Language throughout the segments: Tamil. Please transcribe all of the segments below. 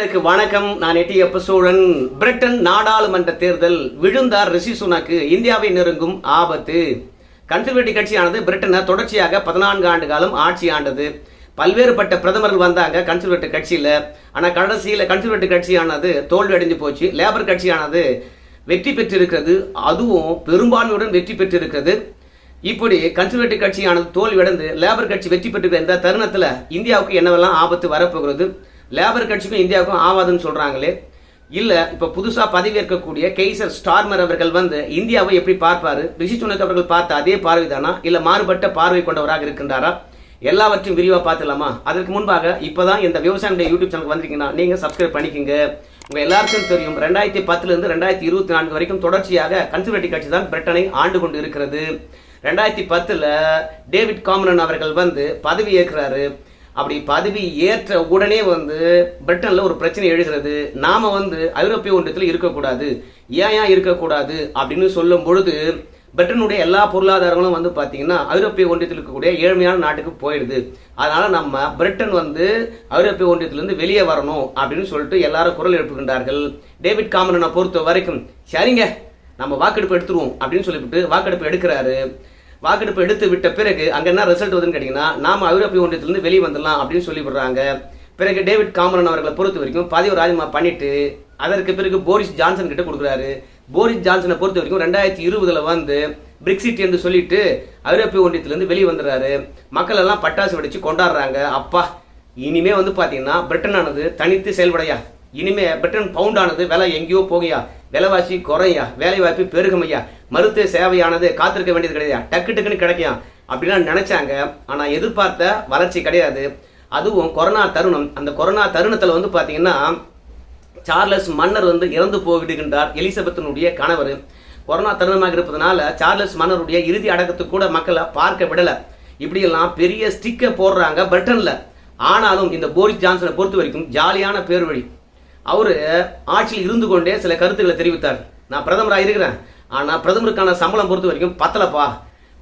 உங்களுக்கு வணக்கம். நான் எட்டி சோழன். பிரிட்டன் நாடாளுமன்ற தேர்தல் விழுந்தார் ரிஷி சுனக்கு. இந்தியாவை நெருங்கும் ஆபத்து. கன்சர்வேட்டிவ் கட்சியானது பிரிட்டனை தொடர்ச்சியாக பதினான்கு ஆண்டு காலம் ஆட்சி ஆண்டது. பல்வேறுபட்ட பிரதமர்கள் வந்தாங்க கன்சர்வேட்டிவ் கட்சியில். ஆனால் கடைசியில் கன்சர்வேட்டிவ் கட்சியானது தோல்வி அடைஞ்சு போச்சு. லேபர் கட்சியானது வெற்றி பெற்றிருக்கிறது. அதுவும் பெரும்பான்மையுடன் வெற்றி பெற்றிருக்கிறது. இப்படி கன்சர்வேட்டிவ் கட்சியானது தோல்வியடைந்து லேபர் கட்சி வெற்றி பெற்றிருக்கிற இந்த தருணத்தில் இந்தியாவுக்கு என்னவெல்லாம் ஆபத்து வரப்போகிறது? லேபர் கட்சிக்கும் இந்தியாவுக்கும் ஆவாதுன்னு சொல்கிறாங்களே இல்லை இப்போ புதுசாக பதவியேற்கக்கூடிய கெய்சர் ஸ்டார்மர் அவர்கள் வந்து இந்தியாவை எப்படி பார்ப்பார்? ரிஷி சுனக் அவர்கள் பார்த்த அதே பார்வைதானா இல்லை மாறுபட்ட பார்வை கொண்டவராக இருக்கின்றாரா? எல்லாவற்றையும் விரிவாக பார்த்துலாமா அதற்கு முன்பாக இப்போ தான் இந்த விவசாயிகளுடைய யூடியூப் சேனல் வந்திருக்கீங்கன்னா நீங்கள் சப்ஸ்கிரைப் பண்ணிக்கங்க. உங்கள் எல்லாருக்கும் தெரியும் ரெண்டாயிரத்தி பத்துலேருந்து ரெண்டாயிரத்தி இருபத்தி நான்கு வரைக்கும் தொடர்ச்சியாக கன்சர்வேட்டிவ் கட்சி தான் பிரிட்டனை ஆண்டு கொண்டு இருக்கிறது. ரெண்டாயிரத்தி பத்தில் டேவிட் காமரன் அவர்கள் வந்து பதவி ஏற்கிறாரு. அப்படி பதவி ஏற்ற உடனே வந்து பிரிட்டனில் ஒரு பிரச்சனை எழுகிறது. நாம் வந்து ஐரோப்பிய ஒன்றியத்தில் இருக்கக்கூடாது. ஏன் ஏன் இருக்கக்கூடாது? அப்படின்னு சொல்லும் பொழுது பிரிட்டனுடைய எல்லா பொருளாதாரங்களும் வந்து பார்த்தீங்கன்னா ஐரோப்பிய ஒன்றியத்தில் இருக்கக்கூடிய ஏழ்மையான நாட்டுக்கு போயிடுது. அதனால் நம்ம பிரிட்டன் வந்து ஐரோப்பிய ஒன்றியத்திலிருந்து வெளியே வரணும் அப்படின்னு சொல்லிட்டு எல்லாரும் குரல் எழுப்புகின்றார்கள். டேவிட் காமரனை பொறுத்த வரைக்கும் சரிங்க நம்ம வாக்கெடுப்பு எடுத்துருவோம் அப்படின்னு சொல்லிவிட்டு வாக்கெடுப்பு எடுக்கிறாரு. வாக்கெடுப்பு எடுத்து விட்ட பிறகு அங்கே என்ன ரிசல்ட் வருதுன்னு கேட்டிங்கன்னா நாம ஐரோப்பிய ஒன்றியத்திலிருந்து வெளியே வந்துடலாம் அப்படின்னு சொல்லி விடுறாங்க பிறகு டேவிட் காமரன் அவர்களை பொறுத்த வரைக்கும் பதவி ராஜினாமா பண்ணிட்டு அதற்கு பிறகு போரிஸ் ஜான்சன் கிட்ட கொடுக்குறாரு. போரிஸ் ஜான்சனை பொறுத்த வரைக்கும் ரெண்டாயிரத்தி இருபதுல வந்து பிரிக்சிட் என்று சொல்லிட்டு ஐரோப்பிய ஒன்றியத்திலேருந்து வெளியே வந்துடுறாரு. மக்கள் எல்லாம் பட்டாசு வெடிச்சு கொண்டாடுறாங்க. அப்பா இனிமே வந்து பார்த்தீங்கன்னா பிரிட்டனானது தனித்து செயல்படையா? இனிமே பிரிட்டன் பவுண்டானது விலை எங்கேயோ போகையா? விலைவாசி குறையா? வேலை வாய்ப்பு பெருகுமையா? மருத்துவ சேவையானது காத்திருக்க வேண்டியது கிடையாது. டக்கு டக்குன்னு கிடைக்கும். அப்படிலாம் நினைச்சாங்க. ஆனா எதிர்பார்த்த வளர்ச்சி கிடையாது. அதுவும் கொரோனா தருணம். அந்த கொரோனா தருணத்துல வந்து பாத்தீங்கன்னா சார்லஸ் மன்னர் வந்து இறந்து போவிடுகின்றார் எலிசபெத்தினுடைய கணவர். கொரோனா தருணமாக இருப்பதனால சார்லஸ் மன்னருடைய இறுதி அடக்கத்துக்கு கூட மக்களை பார்க்க விடல. இப்படியெல்லாம் பெரிய ஸ்டிக்கை போடுறாங்க பிரிட்டன்ல ஆனாலும் இந்த போரிஸ் ஜான்சனை பொறுத்த வரைக்கும் ஜாலியான பேர் வழி. அவர் ஆட்சியில் இருந்து கொண்டே சில கருத்துக்களை தெரிவித்தார். நான் பிரதமராக இருக்கிறேன். ஆனால் பிரதமருக்கான சம்பளம் பொறுத்த வரைக்கும் பத்தலப்பா.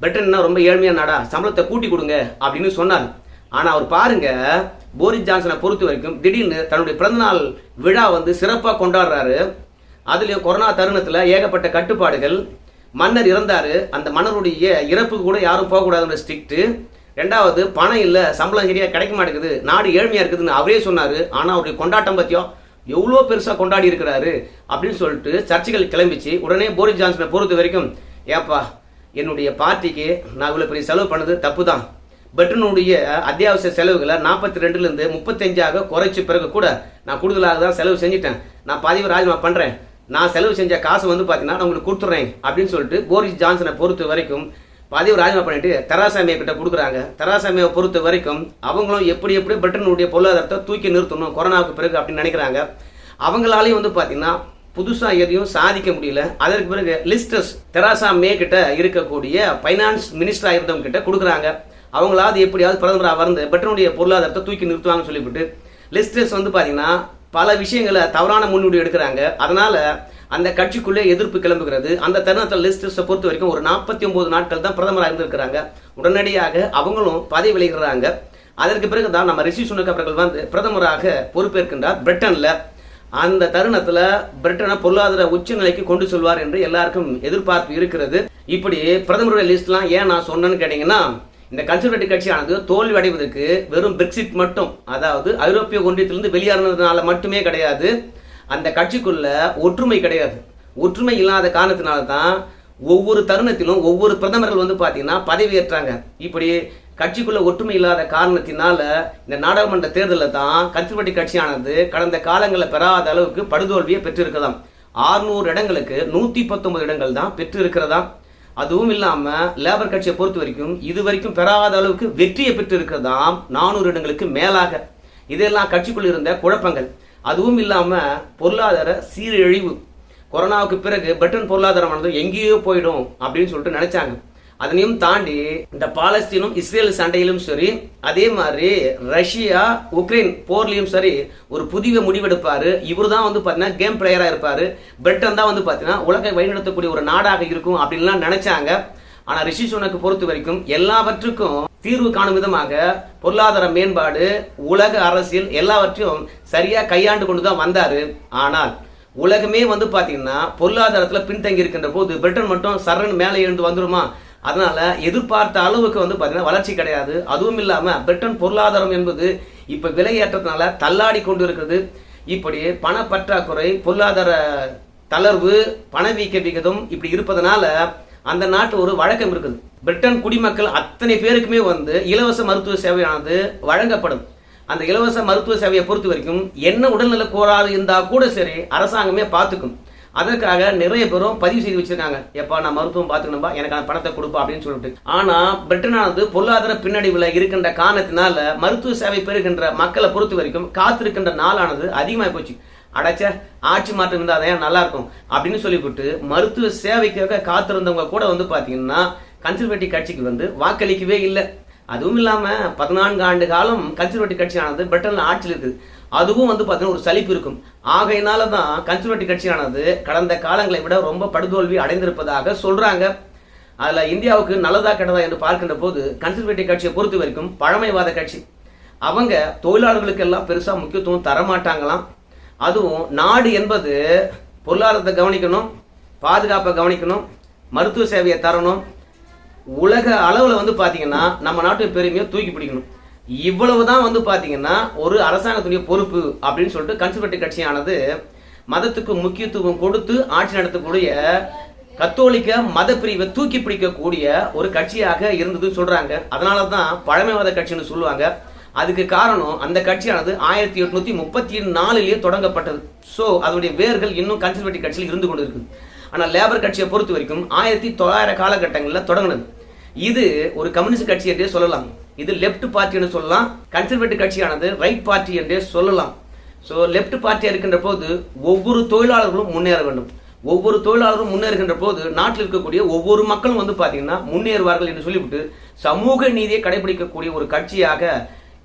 பிரிட்டன்னா ரொம்ப ஏழ்மையான நாடா. சம்பளத்தை கூட்டி கொடுங்க அப்படின்னு சொன்னார். ஆனால் அவர் பாருங்க போரிஸ் ஜான்சனை பொறுத்த வரைக்கும் திடீர்னு தன்னுடைய பிறந்தநாள் விழா வந்து சிறப்பாக கொண்டாடுறாரு. அதுலேயும் கொரோனா தருணத்தில் ஏகப்பட்ட கட்டுப்பாடுகள். மன்னர் இறந்தார். அந்த மன்னருடைய இறப்புக்கு கூட யாரும் போகக்கூடாதுன்ற ஸ்ட்ரிக்ட்டு ரெண்டாவது பணம் இல்லை சம்பளம் சரியாக கிடைக்க மாட்டேங்குது. நாடு ஏழ்மையாக இருக்குதுன்னு அவரே சொன்னார். ஆனால் அவருடைய கொண்டாட்டம் பற்றியோ எவ்வளோ பெருசாக கொண்டாடி இருக்கிறாரு அப்படின்னு சொல்லிட்டு சர்ச்சைகள் கிளம்பிச்சு உடனே போரிஸ் ஜான்சனை பொறுத்த வரைக்கும் ஏப்பா என்னுடைய பார்ட்டிக்கு நான் இவ்வளோ பெரிய செலவு பண்ணது தப்பு தான் பிரிட்டனுடைய அத்தியாவசிய செலவுகளை நாற்பத்தி ரெண்டுலேருந்து முப்பத்தஞ்சாக குறைச்ச பிறகு கூட நான் கூடுதலாக தான் செலவு செஞ்சுட்டேன். நான் பதிவு ராஜினாமா பண்ணுறேன் நான் செலவு செஞ்ச காசு வந்து பார்த்தீங்கன்னா நான் உங்களுக்கு கொடுத்துட்றேன் அப்படின்னு சொல்லிட்டு போரிஸ் ஜான்சனை பொறுத்த வரைக்கும் பதிவு ராஜினாமா பண்ணிட்டு தராசாமியை கிட்ட கொடுக்குறாங்க. தராசாமியை பொறுத்த வரைக்கும் அவங்களும் எப்படி எப்படி பிரிட்டனுடைய பொருளாதாரத்தை தூக்கி நிறுத்தணும் கொரோனாவுக்கு பிறகு அப்படின்னு நினைக்கிறாங்க. அவங்களாலையும் வந்து பார்த்தீங்கன்னா புதுசாக எதையும் சாதிக்க முடியல. அதற்கு பிறகு லிஸ்டர்ஸ் தெராசா மே கிட்ட இருக்கக்கூடிய ஃபைனான்ஸ் மினிஸ்டராக இருந்தவங்க கிட்ட கொடுக்குறாங்க. அவங்களாவது எப்படியாவது பிரதமராக வந்து பிரிட்டனுடைய பொருளாதாரத்தை தூக்கி நிறுத்துவாங்கன்னு சொல்லிவிட்டு லிஸ்டர்ஸ் வந்து பார்த்தீங்கன்னா பல விஷயங்களை தவறான முன்னுடி எடுக்கிறாங்க. அதனால அந்த கட்சிக்குள்ளே எதிர்ப்பு கிளம்புகிறது. அந்த தருணத்தில் லிஸ்டஸை பொறுத்த வரைக்கும் ஒரு நாற்பத்தி ஒன்பது நாட்கள் தான் பிரதமராக இருந்திருக்கிறாங்க. உடனடியாக அவங்களும் பதவி விலகிறாங்க. அதற்கு பிறகு தான் நம்ம ரிஷி சுனக் அவர்கள் வந்து பிரதமராக பொறுப்பேற்கின்றார் பிரிட்டனில். அந்த தருணத்தில் பிரிட்டனை பொருளாதார உச்சநிலைக்கு கொண்டு செல்வார் என்று எல்லாருக்கும் எதிர்பார்ப்பு இருக்கிறது. இப்படி பிரதமருடைய லிஸ்ட்லாம் ஏன் நான் சொன்னேன்னு கேட்டீங்கன்னா இந்த கன்சர்வேட்டிவ் கட்சியானது தோல்வி அடைவதற்கு வெறும் பிரெக்சிட் மட்டும் அதாவது ஐரோப்பிய ஒன்றியத்திலிருந்து வெளியேறினதுனால மட்டுமே கிடையாது அந்த கட்சிக்குள்ள ஒற்றுமை கிடையாது. ஒற்றுமை இல்லாத காரணத்தினால தான் ஒவ்வொரு தருணத்திலும் ஒவ்வொரு பிரதமர்கள் வந்து பார்த்தீங்கன்னா பதவியேற்றாங்க. இப்படி கட்சிக்குள்ள ஒற்றுமை இல்லாத காரணத்தினால இந்த நாடாளுமன்ற தேர்தலில் தான் கன்சர்வேட்டிவ் கட்சியானது கடந்த காலங்களில் பெறாத அளவுக்கு படுதோல்வியை பெற்றிருக்கலாம். ஆறுநூறு இடங்களுக்கு நூற்றி பத்தொன்பது இடங்கள் தான் பெற்றிருக்கிறதா அதுவும் இல்லாம லேபர் கட்சியை பொறுத்த வரைக்கும் இது வரைக்கும் பெறாத அளவுக்கு வெற்றியை பெற்று இருக்கிறதாம் நானூறு இடங்களுக்கு மேலாக. இதெல்லாம் கட்சிக்குள் இருந்த குழப்பங்கள். அதுவும் இல்லாம பொருளாதார சீரழிவு. கொரோனாவுக்கு பிறகு பிரிட்டன் பொருளாதாரமானது எங்கேயோ போயிடும் அப்படின்னு சொல்லிட்டு நினைச்சாங்க. அதனையும் தாண்டி இந்த பாலஸ்தீனும் இஸ்ரேல் சண்டையிலும் சரி அதே மாதிரி ரஷ்யா உக்ரைன் போர்லயும் சரி ஒரு புதிய முடிவெடுப்பாரு. இவர் தான் வந்து பாத்தீங்கன்னா கேம் பிளேயரா இருப்பாரு. பிரிட்டன் தான் வந்து பாத்தீங்கன்னா உலகை வழிநடத்தக்கூடிய ஒரு நாடாக இருக்கும் அப்படின்லாம் நினைச்சாங்க. ஆனா ரிஷி சுனக்கு பொறுத்த வரைக்கும் எல்லாவற்றுக்கும் தீர்வு காணும் விதமாக பொருளாதார மேம்பாடு உலக அரசியல் எல்லாவற்றையும் சரியா கையாண்டு கொண்டு தான் வந்தாரு. ஆனால் உலகமே வந்து பாத்தீங்கன்னா பொருளாதாரத்துல பின்தங்கி இருக்கின்ற போது பிரிட்டன் மட்டும் சரண் மேலே எழுந்து வந்துருமா? அதனால எதிர்பார்த்த அளவுக்கு வந்து பார்த்தீங்கன்னா வளர்ச்சி கிடையாது. அதுவும் இல்லாம பிரிட்டன் பொருளாதாரம் என்பது இப்ப விலையேற்றத்தினால தள்ளாடி கொண்டு இருக்கிறது இப்படி பண பற்றாக்குறை பொருளாதார தளர்வு பணவீக்க விகிதம் இப்படி இருப்பதனால அந்த நாட்டு ஒரு வழக்கம் இருக்குது. பிரிட்டன் குடிமக்கள் அத்தனை பேருக்குமே வந்து இலவச மருத்துவ சேவையானது வழங்கப்படும். அந்த இலவச மருத்துவ சேவையை பொறுத்த வரைக்கும் என்ன உடல்நல கோளாறு இருந்தால் கூட சரி அரசாங்கமே பார்த்துக்கும். அதற்காக நிறைய பேரும் பதிவு செய்து வச்சிருக்காங்க. எப்பா நான் மருத்துவம் பார்த்துக்கணும்பா எனக்கான பணத்தை கொடுப்பா அப்படின்னு சொல்லிட்டு. ஆனா பிரிட்டனானது பொருளாதார பின்னடைவுல இருக்கின்ற காரணத்தினால மருத்துவ சேவை பெறுகின்ற மக்களை பொறுத்த வரைக்கும் காத்திருக்கின்ற நாளானது அதிகமாக போச்சு. அடைச்ச ஆட்சி மாற்றம் இருந்தால் அதையா நல்லா இருக்கும் அப்படின்னு சொல்லிவிட்டு மருத்துவ சேவைக்காக காத்திருந்தவங்க கூட வந்து பார்த்தீங்கன்னா கன்சர்வேட்டிவ் கட்சிக்கு வந்து வாக்களிக்கவே இல்லை. அதுவும் இல்லாமல் பதினான்கு ஆண்டு காலம் கன்சர்வேட்டிவ் கட்சியானது பிரிட்டனில் ஆட்சியில் இருக்குது. அதுவும் வந்து பார்த்தீங்கன்னா ஒரு சலிப்பு இருக்கும். ஆகையினால தான் கன்சர்வேட்டிவ் கட்சியானது கடந்த காலங்களை விட ரொம்ப படுதோல்வி அடைந்திருப்பதாக சொல்றாங்க. அதில் இந்தியாவுக்கு நல்லதா கெட்டதா என்று பார்க்கின்ற போது கன்சர்வேட்டிவ் கட்சியை பொறுத்த வரைக்கும் பழமைவாத கட்சி. அவங்க தொழிலாளர்களுக்கு எல்லாம் முக்கியத்துவம் தரமாட்டாங்களாம். அதுவும் நாடு என்பது பொருளாதாரத்தை கவனிக்கணும் பாதுகாப்பை கவனிக்கணும் மருத்துவ சேவையை தரணும். உலக அளவில் வந்து பார்த்தீங்கன்னா நம்ம நாட்டு பெருமையை தூக்கி பிடிக்கணும். இவ்வளவுதான் வந்து பார்த்தீங்கன்னா ஒரு அரசாங்கத்துடைய பொறுப்பு அப்படின்னு சொல்லிட்டு கன்சர்வேட்டிவ் கட்சியானது மதத்துக்கு முக்கியத்துவம் கொடுத்து ஆட்சி நடத்தக்கூடிய கத்தோலிக்க மத பிரிவை தூக்கி பிடிக்கக்கூடிய ஒரு கட்சியாக இருந்ததுன்னு சொல்றாங்க. அதனால தான் பழமைவாத கட்சின்னு சொல்லுவாங்க. அதுக்கு காரணம் அந்த கட்சியானது ஆயிரத்தி எட்நூத்தி முப்பத்தி நாலுலயே தொடங்கப்பட்டது. ஸோ அதனுடைய வேர்கள் இன்னும் கன்சர்வேட்டிவ் கட்சியில் இருந்து கொண்டு இருக்குது ஆனால் லேபர் கட்சியை பொறுத்த வரைக்கும் ஆயிரத்தி தொள்ளாயிரம் காலகட்டங்களில் தொடங்கினது. இது ஒரு கம்யூனிஸ்ட் கட்சி என்றே சொல்லலாம். இது லெப்ட் பார்ட்டி என்று சொல்லலாம். கன்சர்வேட்டிவ் கட்சியானது ரைட் பார்ட்டி என்றே சொல்லலாம். ஸோ லெப்ட் பார்ட்டியாக இருக்கின்ற போது ஒவ்வொரு தொழிலாளர்களும் முன்னேற வேண்டும். ஒவ்வொரு தொழிலாளரும் முன்னேறுகின்ற போது நாட்டில் இருக்கக்கூடிய ஒவ்வொரு மக்களும் வந்து பார்த்தீங்கன்னா முன்னேறுவார்கள் என்று சொல்லிவிட்டு சமூக நீதியை கடைபிடிக்கக்கூடிய ஒரு கட்சியாக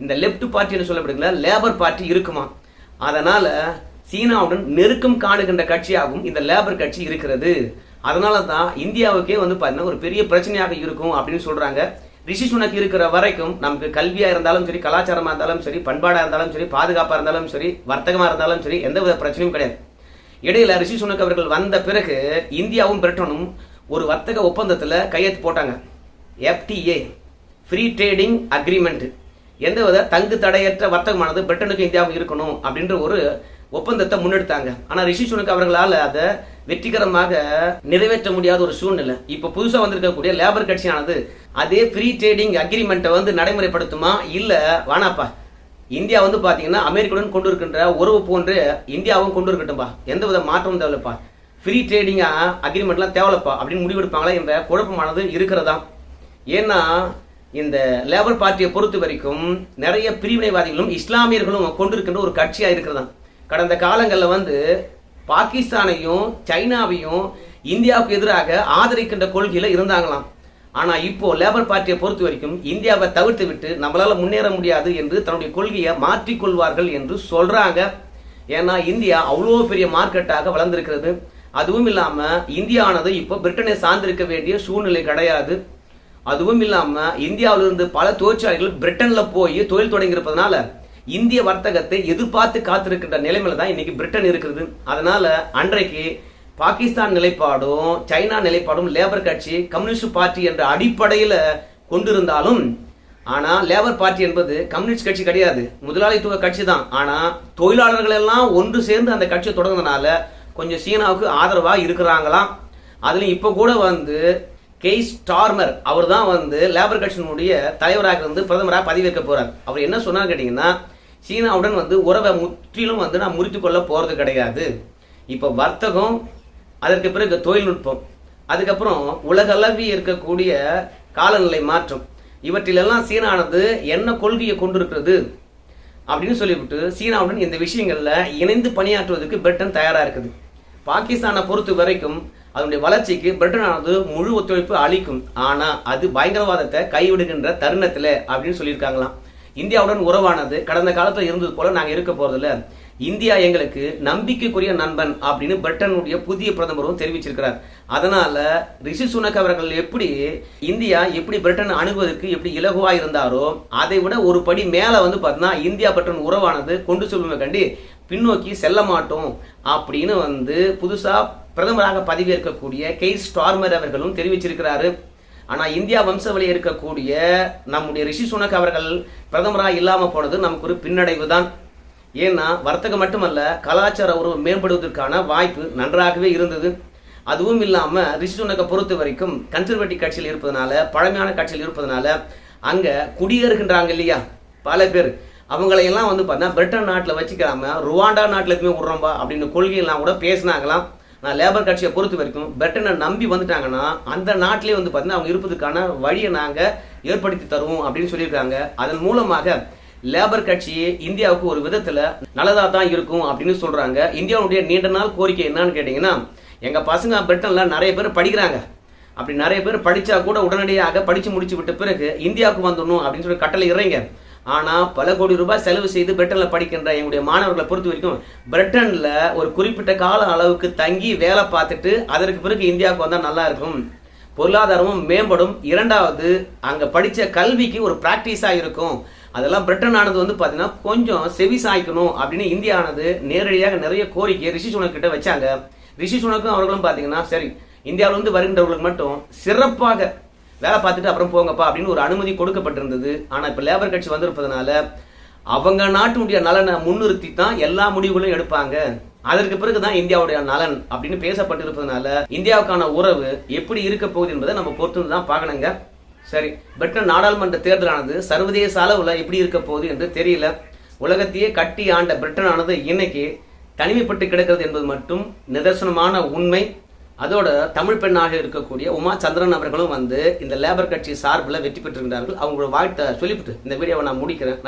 இந்த லெப்ட் பார்ட்டி என்று சொல்லப்படுகிற லேபர் பார்ட்டி இருக்குமா? அதனால சீனாவுடன் நெருக்கம் காணுகின்ற கட்சியாகவும் இந்த லேபர் கட்சி இருக்கிறது. அதனால தான் இந்தியாவுக்கே வந்து பார்த்தீங்கன்னா ஒரு பெரிய பிரச்சனையாக இருக்கும் அப்படின்னு சொல்றாங்க. ரிஷி சுனக் இருக்கிற வரைக்கும் நமக்கு கல்வியாக இருந்தாலும் சரி கலாச்சாரமாக இருந்தாலும் சரி பண்பாடாக இருந்தாலும் சரி பாதுகாப்பாக இருந்தாலும் சரி வர்த்தகமாக இருந்தாலும் சரி எந்த வித பிரச்சனையும் கிடையாது. இடையில ரிஷி சுனக் அவர்கள் வந்த பிறகு இந்தியாவும் பிரிட்டனும் ஒரு வர்த்தக ஒப்பந்தத்தில் கையெழுத்து போட்டாங்க. எஃப்டிஏ ஃப்ரீ ட்ரேடிங் அக்ரிமெண்ட் எந்தவித தங்கு தடையற்ற வர்த்தகமானது பிரிட்டனுக்கு இந்தியாவும் இருக்கணும் அப்படின்ற ஒரு ஒப்பந்தத்தை முன்னெடுத்தாங்க. ஆனால் ரிஷி சுனக் அவர்களால் அதை வெற்றிகரமாக நிறைவேற்ற முடியாத ஒரு சூழ்நிலை. இப்ப புதுசா வந்திருக்கக்கூடிய லேபர் கட்சியானது அதே ஃப்ரீ ட்ரேடிங் அக்ரிமெண்ட்டை வந்து நடைமுறைப்படுத்துமா? இல்ல வானாப்பா இந்தியா வந்து பாத்தீங்கன்னா அமெரிக்காவுடன் கொண்டு இருக்கின்ற உறவு போன்று இந்தியாவும் கொண்டு இருக்கட்டும்பா எந்த வித மாற்றமும் தேவையில்லப்பா. ஃப்ரீ ட்ரேடிங்காக அக்ரிமெண்ட்லாம் தேவைப்பா அப்படின்னு முடிவெடுப்பாங்களா என்ற குழப்பமானது இருக்கிறதா? ஏன்னா இந்த லேபர் பார்ட்டியை பொறுத்த வரைக்கும் நிறைய பிரிவினைவாதிகளும் இஸ்லாமியர்களும் கொண்டிருக்கின்ற ஒரு கட்சியாக இருக்கிறதா? கடந்த காலங்களில் வந்து பாகிஸ்தானையும் சைனாவையும் இந்தியாவுக்கு எதிராக ஆதரிக்கின்ற கொள்கையில் இருந்தாங்களாம். ஆனால் இப்போ லேபர் பார்ட்டியை பொறுத்த வரைக்கும் இந்தியாவை தவிர்த்து விட்டு நம்மளால் முன்னேற முடியாது என்று தன்னுடைய கொள்கையை மாற்றிக்கொள்வார்கள் என்று சொல்கிறாங்க ஏன்னா இந்தியா அவ்வளோ பெரிய மார்க்கெட்டாக வளர்ந்திருக்கிறது. அதுவும் இல்லாமல் இந்தியானது இப்போ பிரிட்டனை சார்ந்திருக்க வேண்டிய சூழ்நிலை கிடையாது. அதுவும் இல்லாமல் இந்தியாவிலிருந்து பல தொழிற்சாலைகள் பிரிட்டனில் போய் தொழில் தொடங்கியிருப்பதனால இந்திய வர்த்தகத்தை எதிர்பார்த்து காத்திருக்கின்ற நிலைமையில தான் இன்னைக்கு பிரிட்டன் இருக்குது அதனால அன்றைக்கு பாகிஸ்தான் நிலைப்பாடும் சைனா நிலைப்பாடும் லேபர் கட்சி கம்யூனிஸ்ட் பார்ட்டி என்ற அடிப்படையில் கொண்டிருந்தாலும் ஆனால் லேபர் பார்ட்டி என்பது கம்யூனிஸ்ட் கட்சி கிடையாது. முதலாளித்துவ கட்சி தான். ஆனால் தொழிலாளர்கள் எல்லாம் ஒன்று சேர்ந்து அந்த கட்சியை தொடங்கினால கொஞ்சம் சீனாவுக்கு ஆதரவாக இருக்கிறாங்களாம். அதுலேயும் இப்போ கூட வந்து கெய் ஸ்டார்மர் அவர் தான் வந்து லேபர் கட்சியினுடைய தலைவராக இருந்து பிரதமராக பதவியேற்க போகிறார் அவர் என்ன சொன்னார் கேட்டிங்கன்னா சீனாவுடன் வந்து உறவை முற்றிலும் வந்து நான் முறித்து கொள்ள போகிறது கிடையாது. இப்போ வர்த்தகம் அதற்கு பிறகு தொழில்நுட்பம் அதுக்கப்புறம் உலகளவி இருக்கக்கூடிய காலநிலை மாற்றம். இவற்றிலெல்லாம் சீனானது என்ன கொள்கையை கொண்டிருக்கிறது அப்படின்னு சொல்லிவிட்டு சீனாவுடன் இந்த விஷயங்களில் இணைந்து பணியாற்றுவதற்கு பிரிட்டன் தயாராக இருக்குது. பாகிஸ்தானை பொறுத்த வரைக்கும் அதனுடைய வளர்ச்சிக்கு பிரிட்டனானது முழு ஒத்துழைப்பு அளிக்கும். ஆனால் அது பயங்கரவாதத்தை கைவிடுகின்ற தருணத்தில் அப்படின்னு சொல்லியிருக்காங்களாம். இந்தியாவுடன் உறவானது. கடந்த காலத்தில் இருந்தது போல நாங்கள் இருக்க போறதில்ல. இந்தியா எங்களுக்கு நம்பிக்கைக்குரிய நண்பன் அப்படின்னு பிரிட்டனுடைய புதிய பிரதமரும் தெரிவிச்சிருக்கிறார். அதனால ரிஷி சுனக் அவர்கள் எப்படி இந்தியா எப்படி பிரிட்டன் அணுகுவதற்கு எப்படி இலகுவா இருந்தாரோ அதை விட ஒரு படி மேல வந்து பார்த்தீங்கன்னா இந்தியா பிரிட்டன் உறவானது கொண்டு செல்வமே கண்டி பின்னோக்கி செல்ல மாட்டோம் அப்படின்னு வந்து புதுசா பிரதமராக பதவியேற்கக்கூடிய கெய் ஸ்டார்மர் அவர்களும் தெரிவிச்சிருக்கிறாரு. ஆனால் இந்தியா வம்சவழி இருக்கக்கூடிய நம்முடைய ரிஷி சுனக் அவர்கள் பிரதமராக இல்லாமல் போனது நமக்கு ஒரு பின்னடைவு தான் ஏன்னா வர்த்தகம் மட்டுமல்ல கலாச்சார உறவு மேம்படுவதற்கான வாய்ப்பு நன்றாகவே இருந்தது. அதுவும் இல்லாமல் ரிஷி சுனக்கை பொறுத்த வரைக்கும் கன்சர்வேட்டிவ் கட்சியில் இருப்பதனால பழமையான கட்சியில் இருப்பதனால அங்கே குடியேறுகின்றாங்க இல்லையா? பல பேர். அவங்களையெல்லாம் வந்து பார்த்தா பிரிட்டன் நாட்டில் வச்சுக்காம ருவாண்டா நாட்டில் எதுவுமே விட்றோம்பா அப்படின்னு கொள்கையெல்லாம் கூட பேசினாங்களாம். நான் லேபர் கட்சியை பொறுத்த வரைக்கும் பிரிட்டனை நம்பி வந்துட்டாங்கன்னா அந்த நாட்டிலே வந்து பார்த்தீங்கன்னா அவங்க இருப்பதுக்கான வழியை நாங்கள் ஏற்படுத்தி தருவோம் அப்படின்னு சொல்லியிருக்காங்க. அதன் மூலமாக லேபர் கட்சி இந்தியாவுக்கு ஒரு விதத்தில் நல்லதாக தான் இருக்கும் அப்படின்னு சொல்கிறாங்க இந்தியாவுடைய நீண்ட நாள் கோரிக்கை என்னன்னு கேட்டிங்கன்னா எங்கள் பசங்க பிரிட்டனில் நிறைய பேர் படிக்கிறாங்க. அப்படி நிறைய பேர் படித்தா கூட உடனடியாக படித்து முடிச்சு விட்ட பிறகு இந்தியாவுக்கு வந்துடணும் அப்படின்னு சொல்லி கட்டளை இறங்க. ஆனா பல கோடி ரூபாய் செலவு செய்து பிரிட்டன்ல படிக்கின்ற எங்களுடைய மாணவர்களை பொறுத்த வரைக்கும் பிரிட்டன்ல ஒரு குறிப்பிட்ட கால அளவுக்கு தங்கி வேலை பார்த்துட்டு அதற்கு பிறகு இந்தியாவுக்கு வந்தா நல்லா இருக்கும். பொருளாதாரமும் மேம்படும். இரண்டாவது அங்க படிச்ச கல்விக்கு ஒரு பிராக்டிஸா இருக்கும். அதெல்லாம் பிரிட்டன் ஆனது வந்து பார்த்தீங்கன்னா கொஞ்சம் செவி சாய்க்கணும் அப்படின்னு இந்தியா ஆனது நேரடியாக நிறைய கோரிக்கை ரிஷி சுனக்கிட்ட வச்சாங்க. ரிஷி சுனக்கும் அவர்களும் பார்த்தீங்கன்னா சரி இந்தியாவிலிருந்து வருகின்றவர்களுக்கு மட்டும் சிறப்பாக வேலை பார்த்துட்டு அப்புறம் போங்கப்பா அப்படின்னு ஒரு அனுமதி கொடுக்கப்பட்டிருந்தது. ஆனா இப்ப லேபர் கட்சி வந்திருப்பதனால அவங்க நாட்டினுடைய நலனை முன்னிறுத்தி தான் எல்லா முடிவுகளும் எடுப்பாங்க. அதற்கு பிறகுதான் இந்தியாவுடைய நலன் அப்படின்னு பேசப்பட்டிருப்பதனால இந்தியாவுக்கான உறவு எப்படி இருக்க போகுது என்பதை நம்ம பொறுத்து தான் பார்க்கணுங்க. சரி பிரிட்டன் நாடாளுமன்ற தேர்தலானது சர்வதேச அளவில் எப்படி இருக்க போகுது என்று தெரியல. உலகத்தையே கட்டி ஆண்ட பிரிட்டனானது இன்னைக்கு தனிமைப்பட்டு கிடக்கிறது என்பது மட்டும் நிதர்சனமான உண்மை. அதோட தமிழ் பெண்ணாக இருக்கக்கூடிய உமா சந்திரன் அவர்களும் வந்து இந்த லேபர் கட்சி சார்பில் வெற்றி பெற்றிருக்கிறார்கள். அவங்களோட வாழ்த்தை சொல்லிவிட்டு இந்த வீடியோவை நான் முடிக்கிறேன்.